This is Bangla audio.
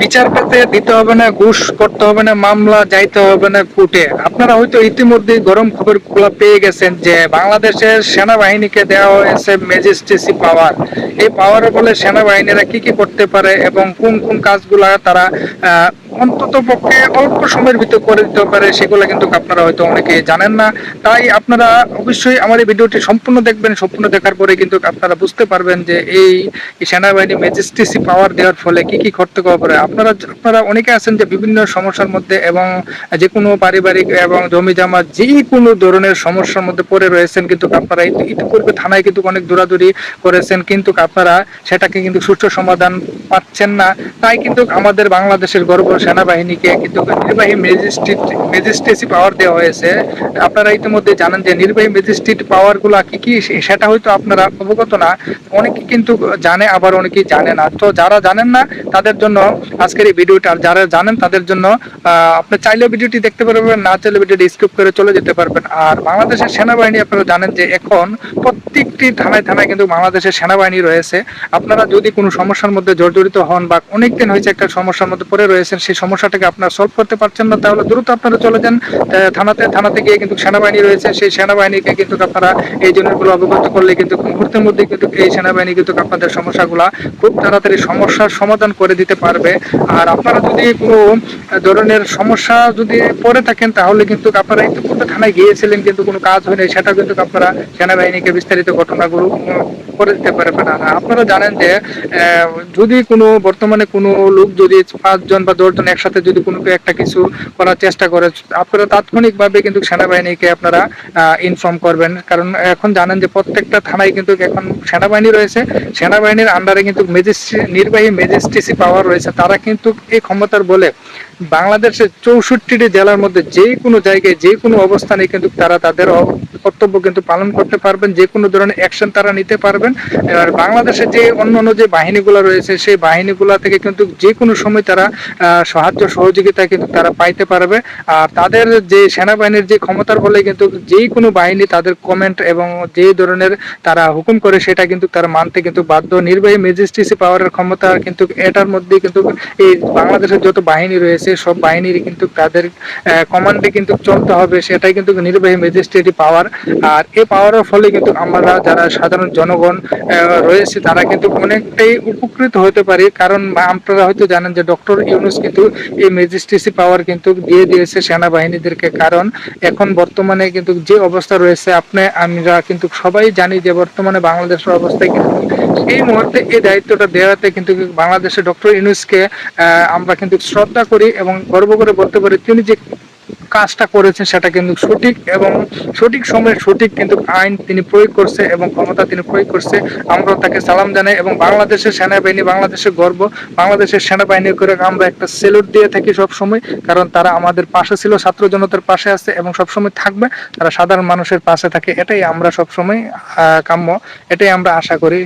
বিচার পেতে দিতে হবে না, ঘুষ করতে হবে না, মামলা যাইতে হবে না কোর্টে। আপনারা হয়তো ইতিমধ্যে গরম খবরগুলো পেয়ে গেছেন যে বাংলাদেশের সেনাবাহিনীকে দেওয়া হয়েছে ম্যাজিস্ট্রেসি পাওয়ার। এই পাওয়ারের বলে সেনাবাহিনীরা কি কি করতে পারে এবং কোন কোন কাজগুলা তারা অন্তত পক্ষে অল্প সময়ের ভিতর করে দিতে পারে, সেগুলো কিন্তু আপনারা হয়তো অনেকে জানেন না। তাই আপনারা অবশ্যই আমার এই ভিডিওটি সম্পূর্ণ দেখবেন, সম্পূর্ণ দেখার পরে কিন্তু আপনারা বুঝতে পারবেন যে এই সেনাবাহিনী ম্যাজিস্ট্রেসি পাওয়ার দেওয়ার ফলে কি কি করতে পারে আপনারা আপনারা অনেকে আছেন যে বিভিন্ন সমস্যার মধ্যে এবং যে কোনো পারিবারিক এবং জমি জমা যে কোনো ধরনের সমস্যার মধ্যে পড়ে রয়েছেন, কিন্তু আপনারা ইতি- ইতিপূর্বে থানায় কিন্তু অনেক দৌড়াদৌড়ি করেছেন, কিন্তু আপনারা সেটাকে কিন্তু সুষ্ঠু সমাধান পাচ্ছেন না। তাই কিন্তু আমাদের বাংলাদেশের গর্ব সেনাবাহিনীকে কিন্তু নির্বাহী ম্যাজিস্ট্রেট, ম্যাজিস্ট্রেসি পাওয়ার দেওয়া হয়েছে। আপনারা ইতিমধ্যে জানেন যে নির্বাহী ম্যাজিস্ট্রেট পাওয়ারগুলা কি কি সেটা হয়তো আপনারা অবগত না। অনেকে কিন্তু জানে, আবার অনেকেই জানে না। তো যারা জানেন না, তাদের জন্য আজকের এই ভিডিওটা আর যারা জানেন, তাদের জন্য আপনি চাইলেও ভিডিওটি দেখতে পারবেন, না চাইলে ভিডিওটি স্কিপ করে চলে যেতে পারবেন। আর বাংলাদেশের সেনাবাহিনী, আপনারা জানেন যে এখন প্রত্যেকটি থানায় থানায় কিন্তু বাংলাদেশের সেনাবাহিনী রয়েছে। আপনারা যদি কোনো সমস্যার মধ্যে জর্জরিত হন বা অনেকদিন হয়েছে একটা সমস্যার মধ্যে পড়ে রয়েছেন সেই সমস্যাটাকে আপনারা সলভ করতে পারছেন না, তাহলে দ্রুত আপনারা চলে যান থানাতে থানাতে গিয়ে কিন্তু সেনাবাহিনী রয়েছে, সেই সেনাবাহিনীকে কিন্তু আপনারা এই জিনিসগুলো অবগত করলে কিন্তু মুহূর্তের মধ্যে কিন্তু এই সেনাবাহিনী কিন্তু আপনাদের সমস্যাগুলা খুব তাড়াতাড়ি সমস্যার সমাধান করে দিতে পারবে। আর আপনারা যদি কোনো ধরনের সমস্যা যদি পড়ে থাকেন, তাহলে কিন্তু আপনারা ইতিপূর্বে থানায় গিয়েছিলেন, কিন্তু কোনো কাজ হয়নি সেটা কিন্তু আপনারা সেনাবাহিনীকে বিস্তারিত ঘটনাগুলো করে দিতে পারবেন। আপনারা জানেন যে যদি কোনো, বর্তমানে কোনো লোক যদি পাঁচজন বা দশজন একসাথে যদি কোনো একটা কিছু করার চেষ্টা করে, আপনারা তাৎক্ষণিকভাবে কিন্তু সেনাবাহিনীকে আপনারা ইনফর্ম করবেন। কারণ এখন জানেন যে প্রত্যেকটা থানায় কিন্তু এখন সেনাবাহিনী রয়েছে। সেনাবাহিনীর আন্ডারে কিন্তু ম্যাজিস্ট্রে নির্বাহী ম্যাজিস্ট্রেসি পাওয়ার রয়েছে। তারা কিন্তু এই ক্ষমতার বলে বাংলাদেশের চৌষট্টিটি জেলার মধ্যে যে কোনো জায়গায় যে কোনো অবস্থানে কিন্তু তারা তাদের কর্তব্য কিন্তু পালন করতে পারবেন, যে কোনো ধরনের অ্যাকশন তারা নিতে পারবেন। আর বাংলাদেশে যে অন্য অন্য যে বাহিনীগুলো রয়েছে, সেই বাহিনীগুলো থেকে কিন্তু যে কোনো সময় তারা সাহায্য সহযোগিতা কিন্তু তারা পাইতে পারবে। আর তাদের যে সেনাবাহিনীর যে ক্ষমতার বলে কিন্তু যে কোনো বাহিনী তাদের কমেন্ট এবং যে ধরনের তারা হুকুম করে, সেটা কিন্তু তারা মানতে কিন্তু বাধ্য। নির্বাহী ম্যাজিস্ট্রেসি পাওয়ারের ক্ষমতা কিন্তু এটার মধ্যে কিন্তু এই বাংলাদেশের যত বাহিনী রয়েছে, সব বাহিনীর কিন্তু তাদের কমান্ডে কিন্তু চলতে হবে। সেটাই কিন্তু নির্বাহী ম্যাজিস্ট্রেটি পাওয়ার আর এই পাওয়ারের ফলে কিন্তু আমরা যারা সাধারণ জনগণ রয়েছে, তারা কিন্তু অনেকটাই উপকৃত হতে পারি। কারণ আপনারা হয়তো জানেন যে ডক্টর ইউনুস কিন্তু এই ম্যাজিস্ট্রেসি পাওয়ার কিন্তু দিয়ে দিয়েছে সেনাবাহিনীদেরকে। কারণ এখন বর্তমানে কিন্তু যে অবস্থা রয়েছে, আপনি, আমরা কিন্তু সবাই জানি যে বর্তমানে বাংলাদেশের অবস্থায় কিন্তু এই মুহূর্তে এই দায়িত্বটা দেওয়াতে কিন্তু বাংলাদেশের ডক্টর ইউনুসকে আমরা কিন্তু শ্রদ্ধা করি এবং গর্ব করে বলতে পারি, তিনি যে কাজটা করেছেন সেটা কিন্তু সঠিক এবং সঠিক সময়ে সঠিক কিন্তু আইন তিনি প্রয়োগ করছে এবং ক্ষমতা তিনি প্রয়োগ করছে। আমরা তাকে সালাম জানাই এবং বাংলাদেশের সেনাবাহিনী, বাংলাদেশের গর্ব, বাংলাদেশের সেনাবাহিনী করে আমরা একটা সেলুট দিয়ে থাকি সব সময় কারণ তারা আমাদের পাশে ছিল, ছাত্র জনতার পাশে আছে এবং সব সময় থাকবে। তারা সাধারণ মানুষের পাশে থাকে, এটাই আমরা সব সময় কাম্য, এটাই আমরা আশা করি।